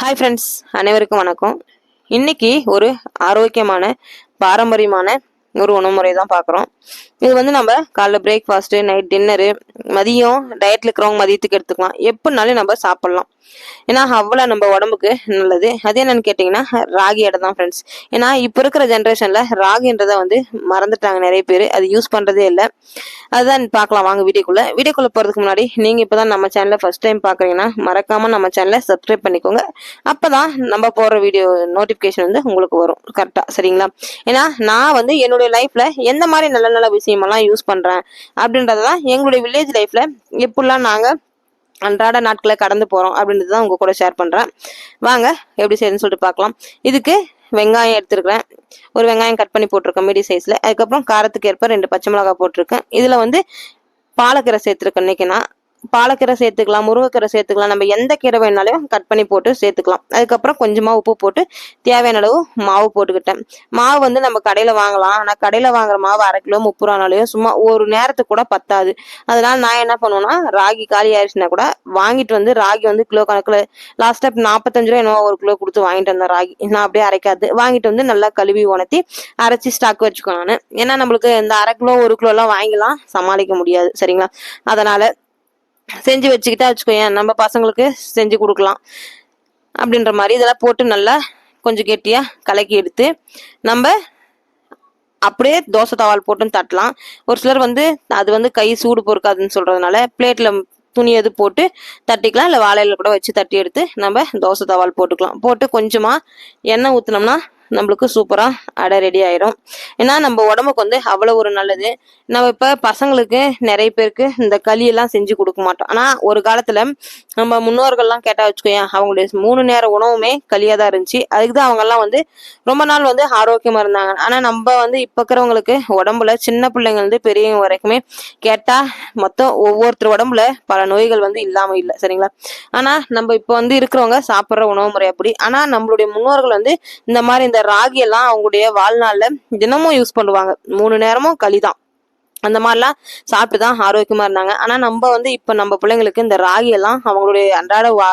Hi friends அனைவருக்கும் வணக்கம். இன்னைக்கு ஒரு ஆரோக்கியமான பாரம்பரியமான ஒரு உணவு முறை தான் பார்க்குறோம் இது வந்து நம்ம காலைல பிரேக்ஃபாஸ்ட்டு நைட் டின்னரு மதியம் டயட்டில் இருக்கிறவங்க மதியத்துக்கு எடுத்துக்கலாம். எப்படினாலும் நம்ம சாப்பிட்லாம். ஏன்னா அவ்வளோ நம்ம உடம்புக்கு நல்லது. அது என்னன்னு கேட்டிங்கன்னா ராகி இடம் தான் ஃப்ரெண்ட்ஸ் ஏன்னா இப்போ இருக்கிற ஜென்ரேஷனில் ராகின்றதை வந்து மறந்துட்டாங்க நிறைய பேர். அது யூஸ் பண்ணுறதே இல்லை. அதுதான் பார்க்கலாம் வாங்க வீடியோக்குள்ளே. வீடியோக்குள்ளே போகிறதுக்கு முன்னாடி நீங்கள் இப்போ தான் நம்ம சேனலை ஃபஸ்ட் டைம் பார்க்குறீங்கன்னா மறக்காமல் நம்ம சேனலை சப்ஸ்கிரைப் பண்ணிக்கோங்க. அப்போ தான் நம்ம போடுற வீடியோ நோட்டிஃபிகேஷன் வந்து உங்களுக்கு வரும். கரெக்டாக சரிங்களா? ஏன்னா நான் வந்து என்னுடைய லைஃப்ல எந்த மாதிரி நல்ல நல்ல விஷயமெல்லாம் யூஸ் பண்றேன் அப்படின்றத தான் எங்களுடைய வில்லேஜ் லைஃப்ல எப்படிலாம் நாங்கள் அன்றாட நாட்களை கடந்து போகிறோம் அப்படின்றது தான் உங்கள் கூட ஷேர் பண்ணுறேன் வாங்க எப்படி செய்யுதுன்னு சொல்லிட்டு பார்க்கலாம். இதுக்கு வெங்காயம் எடுத்துருக்கிறேன். ஒரு வெங்காயம் கட் பண்ணி போட்டிருக்கேன் மீடியம் சைஸில் அதுக்கப்புறம் காரத்துக்கு ஏற்ப ரெண்டு பச்சை மிளகாய் போட்டிருக்கேன். இதில் வந்து பாலக்கீரை சேர்த்துருக்கேன் இன்றைக்கி நான். பாலக்கீரை சேர்த்துக்கலாம் முருங்கைக்கீரை சேர்த்துக்கலாம். நம்ம எந்த கீரை வேணாலையும் கட் பண்ணி போட்டு சேர்த்துக்கலாம். அதுக்கப்புறம் கொஞ்சமாக உப்பு போட்டு தேவையான அளவு மாவு போட்டுக்கிட்டேன். மாவு வந்து நம்ம கடையில் வாங்கலாம். ஆனால் கடையில் வாங்குற மாவு அரை கிலோ முப்பது ரூபானாலையும் சும்மா ஒரு நேரத்துக்கு கூட பத்தாது. அதனால நான் என்ன பண்ணுவேன்னா ராகி காலி ஆயிடுச்சுன்னா கூட வாங்கிட்டு வந்து ராகி வந்து கிலோ கணக்கில் லாஸ்ட் டைம் நாற்பத்தஞ்சு ரூபா என்னவோ ஒரு கிலோ கொடுத்து வாங்கிட்டு வந்தேன் ராகி. நான் அப்படியே அரைக்காது. வாங்கிட்டு வந்து நல்லா கழுவி உணர்த்தி அரைச்சி ஸ்டாக் வச்சுக்கோ நான். ஏன்னா நம்மளுக்கு இந்த அரை கிலோ ஒரு கிலோலாம் வாங்கிலாம் சமாளிக்க முடியாது. சரிங்களா? அதனால செஞ்சு வச்சுக்கிட்டா வச்சுக்கோயேன் நம்ம பசங்களுக்கு செஞ்சு கொடுக்கலாம். அப்படின்ற மாதிரி இதெல்லாம் போட்டு நல்லா கொஞ்சம் கெட்டியாக கலக்கி எடுத்து நம்ம அப்படியே தோசை தவால் போட்டும் தட்டலாம். ஒரு சிலர் வந்து அது வந்து கை சூடு பொறுக்காதுன்னு சொல்கிறதுனால பிளேட்டில் துணி எது போட்டு தட்டிக்கலாம் இல்லை வாழையில் கூட வச்சு தட்டி எடுத்து நம்ம தோசை தவால் போட்டுக்கலாம். போட்டு கொஞ்சமாக எண்ணெய் ஊற்றினோம்னா நம்மளுக்கு சூப்பராக அடை ரெடி ஆயிரும். ஏன்னா நம்ம உடம்புக்கு வந்து அவ்வளோ ஒரு நல்லது. நம்ம இப்போ பசங்களுக்கு நிறைய பேருக்கு இந்த களியெல்லாம் செஞ்சு கொடுக்க மாட்டோம். ஆனால் ஒரு காலத்தில் நம்ம முன்னோர்கள்லாம் கேட்டால் வச்சுக்கோயேன் அவங்களுடைய மூணு நேர உணவுமே களியாக தான் இருந்துச்சு. அதுக்கு தான் அவங்கெல்லாம் வந்து ரொம்ப நாள் வந்து ஆரோக்கியமாக இருந்தாங்க. ஆனால் நம்ம வந்து இப்போ இருக்கிறவங்களுக்கு உடம்புல சின்ன பிள்ளைங்க வந்து பெரியவங்க வரைக்குமே கேட்டால் மொத்தம் ஒவ்வொருத்தர் உடம்புல பல நோய்கள் வந்து இல்லாமல் இல்லை. சரிங்களா? ஆனால் நம்ம இப்போ வந்து இருக்கிறவங்க சாப்பிட்ற உணவு முறை அப்படி. ஆனால் நம்மளுடைய முன்னோர்கள் வந்து இந்த மாதிரி இந்த ராகி எல்லாம் அவங்களுடைய வாழ்நாள்ல தினமும் யூஸ் பண்ணுவாங்க. மூணு நேரமும் களி தான் அந்த மாதிரிலாம் சாப்பிட்டு தான் ஆரோக்கியமா இருந்தாங்க. ஆனா நம்ம வந்து இப்ப நம்ம பிள்ளைங்களுக்கு இந்த ராகி எல்லாம் அவங்களுடைய அன்றாட வா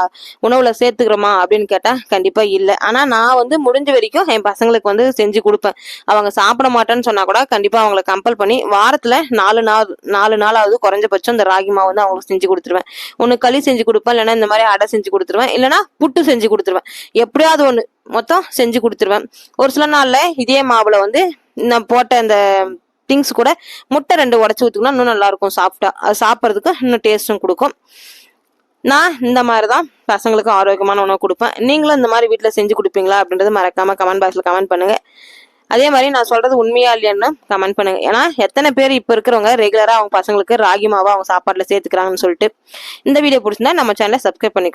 உணவுல சேர்த்துக்கிறோமா அப்படின்னு கேட்டா கண்டிப்பா இல்லை. ஆனா நான் வந்து முடிஞ்ச வரைக்கும் என் பசங்களுக்கு வந்து செஞ்சு கொடுப்பேன். அவங்க சாப்பிட மாட்டேன்னு சொன்னா கூட கண்டிப்பா அவங்கள கம்பல் பண்ணி வாரத்துல நாலு நாள் நாலு நாளாவது குறைஞ்சபட்சம் இந்த ராகி மாவு வந்து அவங்களுக்கு செஞ்சு கொடுத்துருவேன். ஒன்று களி செஞ்சு கொடுப்பேன் இல்லைன்னா இந்த மாதிரி அடை செஞ்சு கொடுத்துருவேன் இல்லைன்னா புட்டு செஞ்சு கொடுத்துருவேன். எப்படியாவது ஒன்று மொத்தம் செஞ்சு கொடுத்துருவேன். ஒரு சில நாள்ல இதே மாவுல வந்து நான் போட்ட இந்த திங்ஸ் கூட முட்டை ரெண்டு உடச்சி ஊற்றிக்கணும் இன்னும் நல்லா இருக்கும் சாப்பிட்டா. அது சாப்பிட்றதுக்கு இன்னும் டேஸ்ட்டும் கொடுக்கும். நான் இந்த மாதிரி தான் பசங்களுக்கு ஆரோக்கியமான உணவு கொடுப்பேன். நீங்களும் இந்த மாதிரி வீட்டில் செஞ்சு கொடுப்பீங்களா அப்படின்றது மறக்காமல் கமெண்ட் பாக்ஸில் கமெண்ட் பண்ணுங்க. அதே மாதிரி நான் சொல்றது உண்மையா இல்லையான்னு கமெண்ட் பண்ணுங்க. ஏன்னா எத்தனை பேர் இப்போ இருக்கிறவங்க ரெகுலராக அவங்க பசங்களுக்கு ராகி மாவை அவங்க சாப்பாட்டில் சேர்த்துக்கிறாங்கன்னு சொல்லிட்டு இந்த வீடியோ பிடிச்சிருந்தா நம்ம சேனலை சப்ஸ்கிரைப் பண்ணிக்கோ